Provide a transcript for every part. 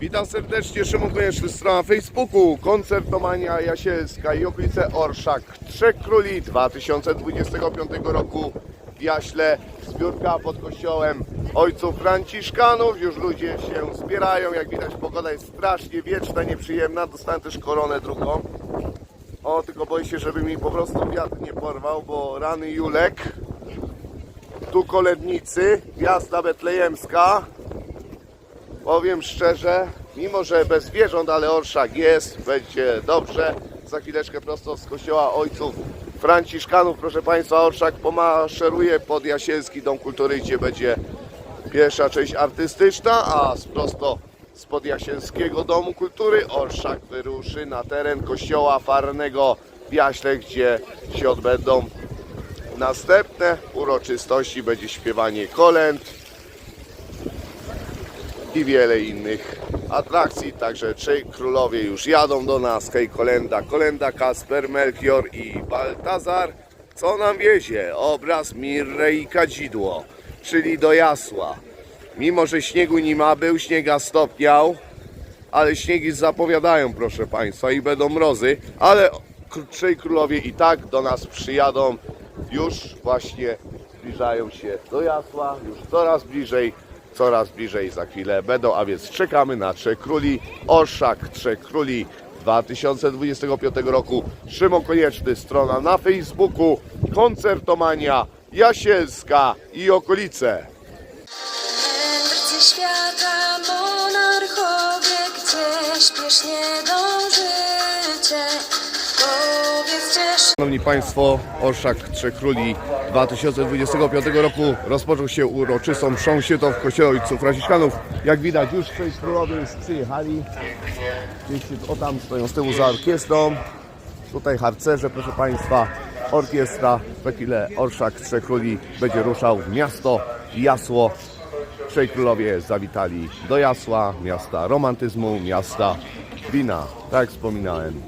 Witam serdecznie, Szymon Konieczny, strona Facebooku, koncertomania Jasielska i okolice Orszak, Trzech Króli 2025 roku w Jaśle, zbiórka pod kościołem ojców franciszkanów, już ludzie się zbierają, jak widać pogoda jest strasznie wieczna, nieprzyjemna, dostałem też koronę drugą. O, tylko boję się, żeby mi po prostu wiatr nie porwał, bo rany Julek, tu kolednicy, gwiazda betlejemska, Powiem szczerze, mimo że bez zwierząt, ale orszak jest, będzie dobrze. Za chwileczkę prosto z kościoła ojców franciszkanów, proszę Państwa, orszak pomaszeruje pod Jasielski Dom Kultury, gdzie będzie pierwsza część artystyczna, a z prosto spod Jasielskiego Domu Kultury orszak wyruszy na teren kościoła farnego w Jaśle, gdzie się odbędą następne uroczystości, będzie śpiewanie kolęd, i wiele innych atrakcji. Także trzej królowie już jadą do nas. Hej, Kolenda, Kolenda, Kasper, Melchior i Baltazar. Co nam wiezie? Obraz, mirrę i kadzidło, czyli do jasła. Mimo, że śniegu nie ma, był śniega stopniał, ale śniegi zapowiadają, proszę Państwa, i będą mrozy, ale trzej królowie i tak do nas przyjadą. Już właśnie zbliżają się do jasła, już coraz bliżej coraz bliżej za chwilę będą, a więc czekamy na Trzech Króli, Orszak Trzech Króli 2025 roku. Szymon Konieczny, strona na Facebooku, koncertomania Jasielska i okolice. Świata, monarchowie, gdzie śpiesznie dążycie. Szanowni Państwo, Orszak Trzech Króli 2025 roku rozpoczął się uroczystą mszą świętą w kościele ojców franciszkanów. Jak widać już trzej królowie przyjechali. O tam stoją z tyłu za orkiestrą. Tutaj harcerze, proszę Państwa, orkiestra. Za chwilę Orszak Trzech Króli będzie ruszał w miasto Jasło. Trzej królowie zawitali do Jasła, miasta romantyzmu, miasta wina. Tak jak wspominałem,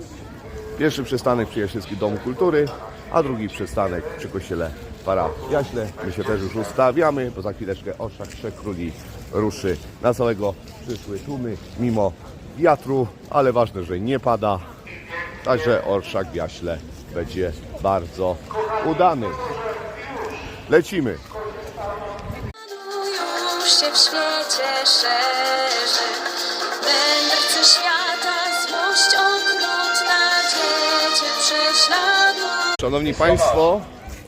Pierwszy przystanek przy Jasielskim Domu Kultury, a drugi przystanek przy kościele Para Jaśle. My się też już ustawiamy, bo za chwileczkę Orszak Trzech Króli ruszy na całego przyszły tłumy, mimo wiatru, ale ważne, że nie pada. Także Orszak w Jaśle będzie bardzo udany. Lecimy. już się w świecie szerzy. Szanowni Państwo,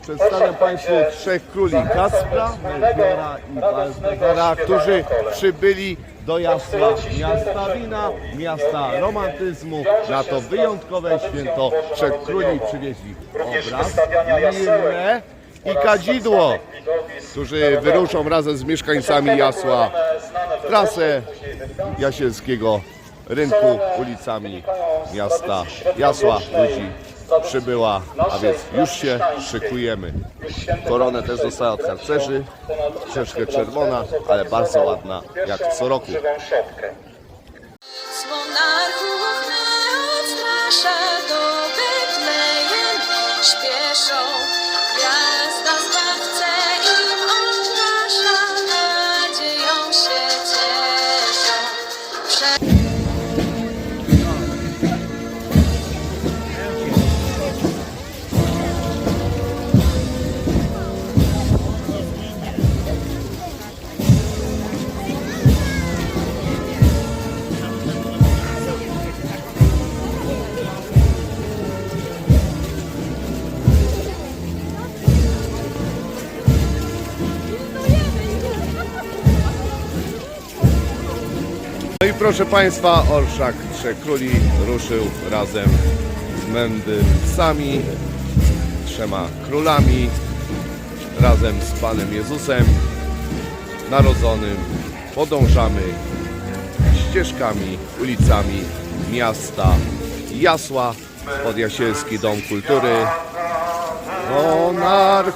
przedstawiam Państwu trzech króli Kaspra, Melchiora i Baltazara, którzy przybyli do Jasła, miasta wina, miasta romantyzmu, na to wyjątkowe święto trzech króli przywieźli obraz, mirę i kadzidło, którzy wyruszą razem z mieszkańcami Jasła w trasę Jasielskiego rynku ulicami miasta Jasła. Ludzi przybyła, a więc już się szykujemy. Koronę też dostała od harcerzy, troszeczkę czerwona, ale bardzo ładna, jak co roku. Proszę Państwa, Orszak Trzech Króli ruszył razem z mędrcami, trzema królami, razem z Panem Jezusem narodzonym. Podążamy ścieżkami, ulicami miasta Jasła pod Jasielski Dom Kultury. Monarchowie,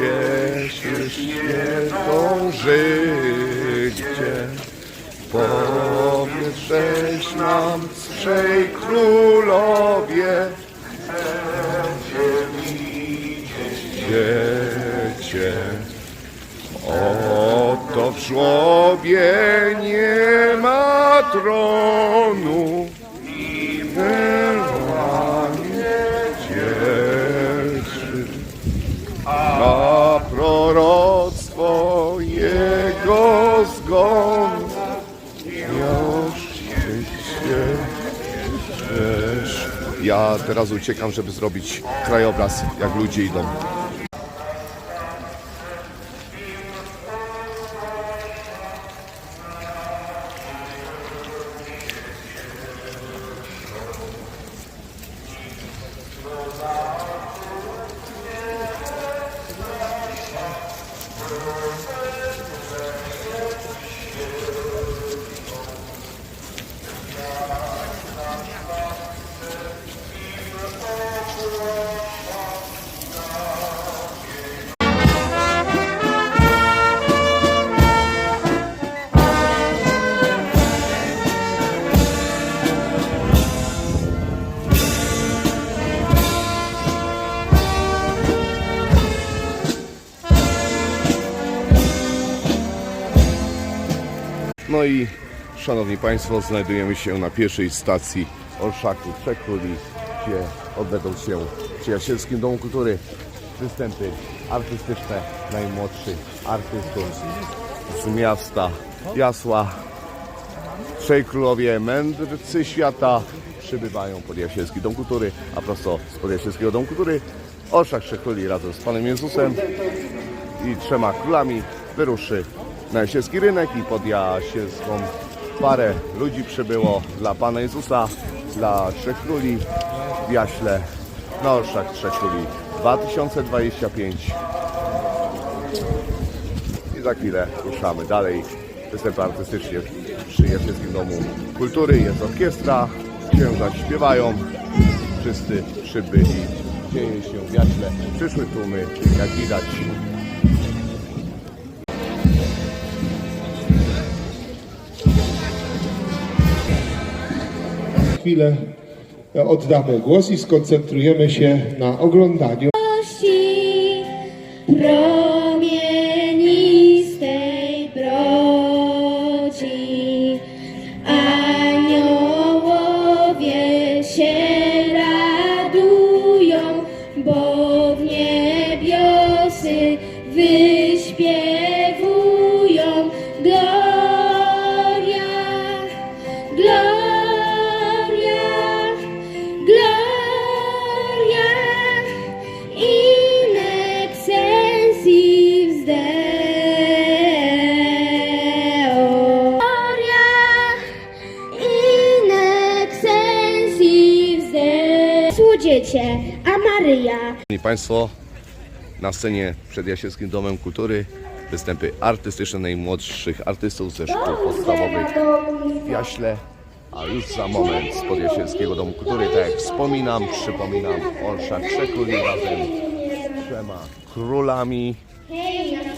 Jeśli świętą życie, powiedz nam trzej królowie, dziecię, o To w żłobie nie ma tronu i wyrwanie cieszy. Teraz uciekam, żeby zrobić krajobraz, jak ludzie idą. I szanowni Państwo, znajdujemy się na pierwszej stacji Orszaku Trzech Króli, gdzie odbędą się w Przyjacielskim Domu Kultury występy artystyczne najmłodszych artystów z miasta Jasła. Trzej królowie mędrcy świata przybywają pod Jasielski Dom Kultury, a prosto z pod Jasielskiego Domu Kultury Orszak Trzech Króli razem z Panem Jezusem i trzema królami wyruszy na Jasielski Rynek i pod Jasielską parę ludzi przybyło dla Pana Jezusa, dla Trzech Króli w Jaśle na Orszak Trzech Króli 2025 i za chwilę ruszamy dalej. Występy artystycznie przy Jasielskim Domu Kultury. Jest orkiestra, księża śpiewają, wszyscy przybyli. Dzieje się w Jaśle. Przyszły tłumy, jak widać. Chwilę oddamy głos i skoncentrujemy się na oglądaniu. Deo. Słodziecie, a Maryja Szanowni Państwo, na scenie przed Jasielskim Domem Kultury występy artystyczne najmłodszych artystów ze szkół podstawowych w Jaśle, a już za moment spod Jasielskiego Domu Kultury, tak jak wspominam, przypominam, Orszak Trzech Króli razem z trzema królami.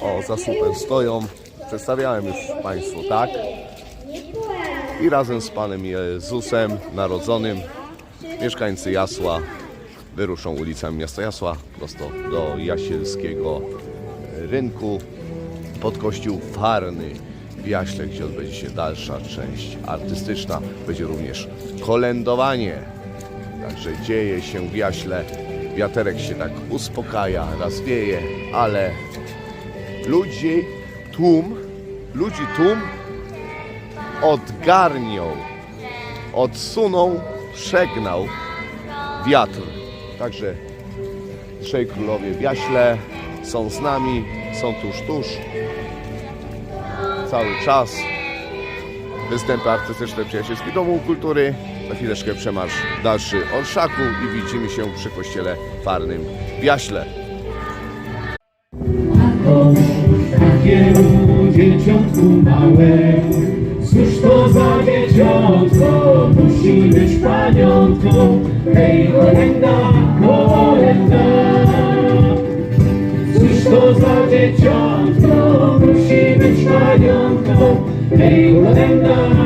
O, za słupem stoją. Przedstawiałem już Państwu, tak? I razem z Panem Jezusem Narodzonym mieszkańcy Jasła wyruszą ulicami miasta Jasła prosto do Jasielskiego Rynku pod kościół Farny w Jaśle, gdzie odbędzie się dalsza część artystyczna. Będzie również kolędowanie. Także dzieje się w Jaśle. Wiaterek się tak uspokaja, raz wieje, ale ludzi tłum, ludzi tłum odgarnią, odsuną, przegnał wiatr. Także trzej królowie w Jaśle są z nami, są tuż, tuż. Cały czas. Występy artystyczne w Przyjacielskim Domu Kultury. Za chwileczkę przemarsz dalszy Orszaku i widzimy się przy kościele farnym w Jaśle. dzieciątku małemu. Za dzieciątko, musi być paniątką. Hej, kolenda, kolenda. Cóż to za dzieciątko, musi być paniątką. Hej, kolenda.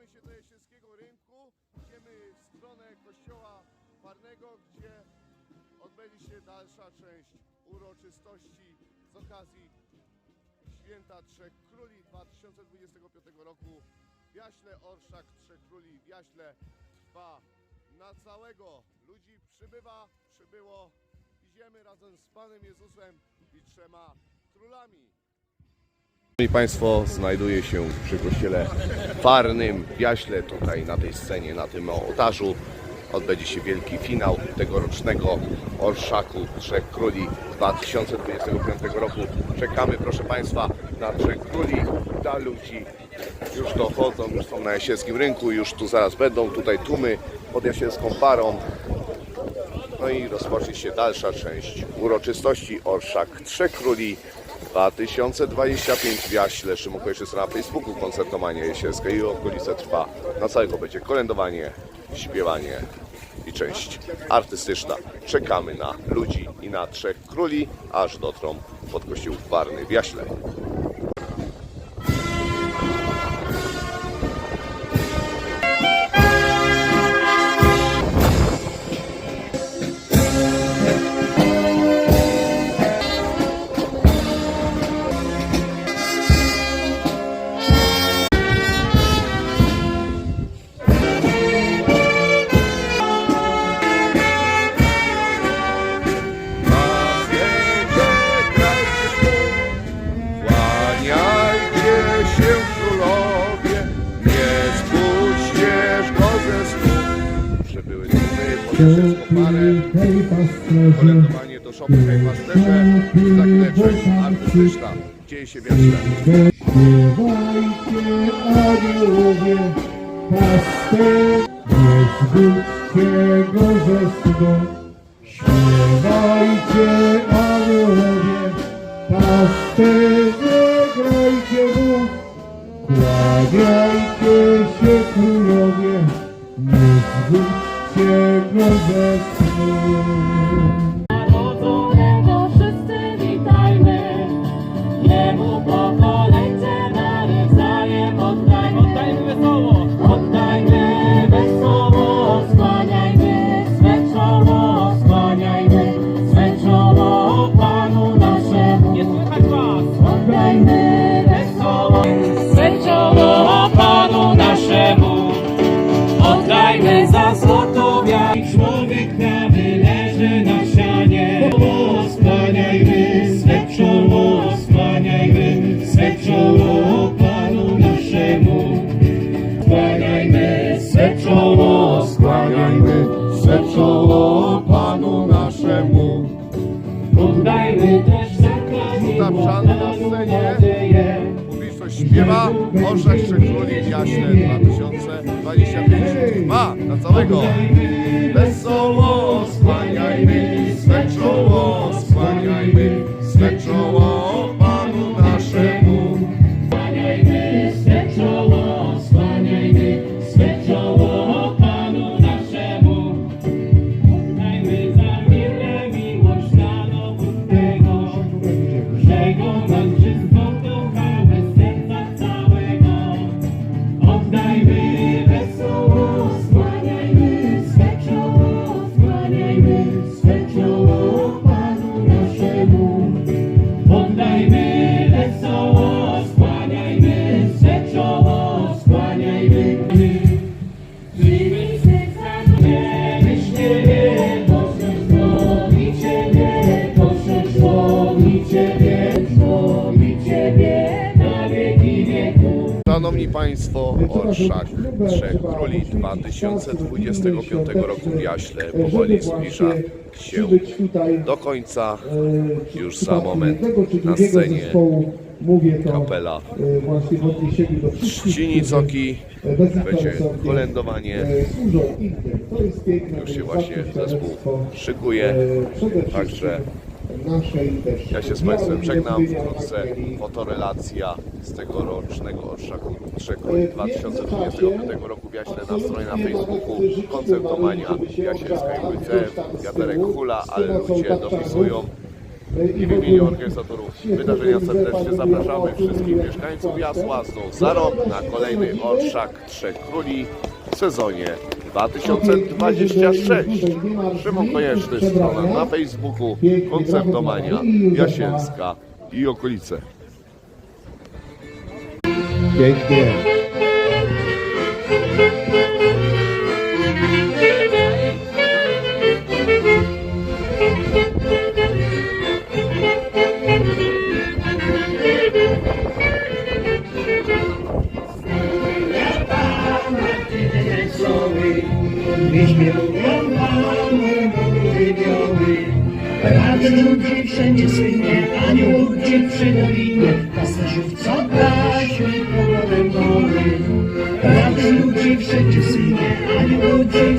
Zbliżamy się do Jesielskiego Rynku. Idziemy w stronę kościoła parnego, gdzie odbędzie się dalsza część uroczystości z okazji Święta Trzech Króli 2025 roku. W Jaśle Orszak Trzech Króli w Jaśle trwa na całego. Ludzi przybywa, przybyło. Idziemy razem z Panem Jezusem i trzema królami. Szanowni Państwo, znajduję się przy kościele parnym w Jaśle, tutaj na tej scenie, na tym ołtarzu. Odbędzie się wielki finał tegorocznego Orszaku Trzech Króli 2025 roku. Czekamy, proszę Państwa, na Trzech Króli, dla ludzi. Już dochodzą, już są na Jasielskim Rynku, już tu zaraz będą, tutaj tłumy pod Jasielską Parą. No i rozpocznie się dalsza część uroczystości Orszak Trzech Króli 2025 w Jaśle. Szymon Kojczyca na Facebooku, koncertomania jesielska i okolice trwa. Na całego będzie kolędowanie, śpiewanie i część artystyczna. Czekamy na ludzi i na Trzech Króli, aż dotrą pod kościół Warny w Jaśle. Pasterze, Kolędowanie do szopy hej pasterze i za chwilę część artystyczna. Dzieje się w Jaśle. śpiewajcie aniołowie, pasterze, zbudźcie go ze snu. Śpiewajcie aniołowie, pasterze, grajcie mu, kłaniajcie prawy leży na sianie. Skłaniajmy swe czoło, skłaniajmy swe czoło Panu naszemu. Skłaniajmy swe czoło, skłaniajmy swe czoło Panu naszemu. Oddajmy też Żanna na scenie. nadzieję. Publiczność śpiewa Króli w Jaśle 2025 ma na całego. Swe Państwo, Orszak Trzech Króli 2025 roku w Jaśle powoli zbliża się do końca. Już za moment na scenie kapela e, właśnie w odniesieniu do wszystkich, Trzcini którzy, Coki. e, Będzie kolędowanie. e. Już się właśnie zespół szykuje. e, Także Ja się z Państwem żegnam. Wkrótce Ewangelii. fotorelacja z tegorocznego Orszaku Trzech Króli 2025 roku w Jaśle na stronie na Facebooku Koncertomania Jasielska i Łyce. Wiaterek hula, ale ludzie dopisują I w imieniu organizatorów wydarzenia. serdecznie zapraszamy wszystkich mieszkańców Jasła. znów za rok na kolejny Orszak Trzech Króli w sezonie 2026. Szymon Konieczny, strona na Facebooku, Koncertomania Jasielska i okolice. Pięknie. Wieźmie mówią mamy żywioły Rady ludzi wszędzie słynie Anioł ludzi przy dolinie Pasażów co gaśli pogodem gory Rady ludzi wszędzie słynie Anioł ludzi